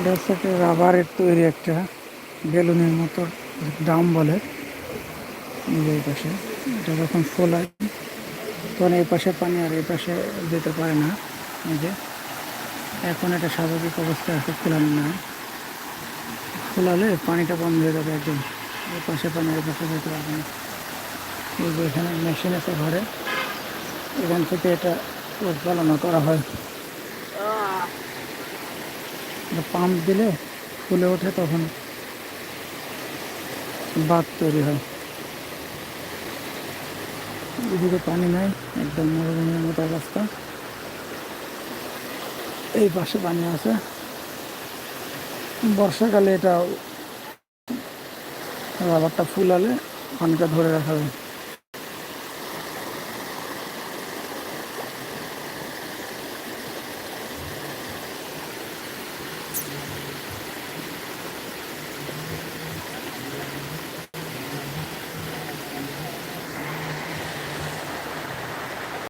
এটা হচ্ছে একটা রাবারের তৈরি একটা বেলুনের মতো ড্রাম বলে এই পাশে। এটা যখন ফোলায়, তখন এই পাশে পানি আর এই পাশে যেতে পারে না। এই যে, এখন এটা স্বাভাবিক অবস্থায় আছে খোলানো না খোলালে পানিটা বন্ধ হয়ে যাবে একদম। এই পাশে পানি, এই পাশে যেতে পারবে না। এই যে এখানে মেশিন আছে ঘরে, এখান থেকে এটা চালানো করা হয়। পাম্প দিলে ফুলে ওঠে তখন বাদ তৈরি হয়। এদিকে পানি নাই, একদম মরুভূমির মতো অবস্থা। এই পাশে পানি আছে। বর্ষাকালে এটা রাবারটা ফুল ফুলালে পানিটা ধরে রাখা যায়।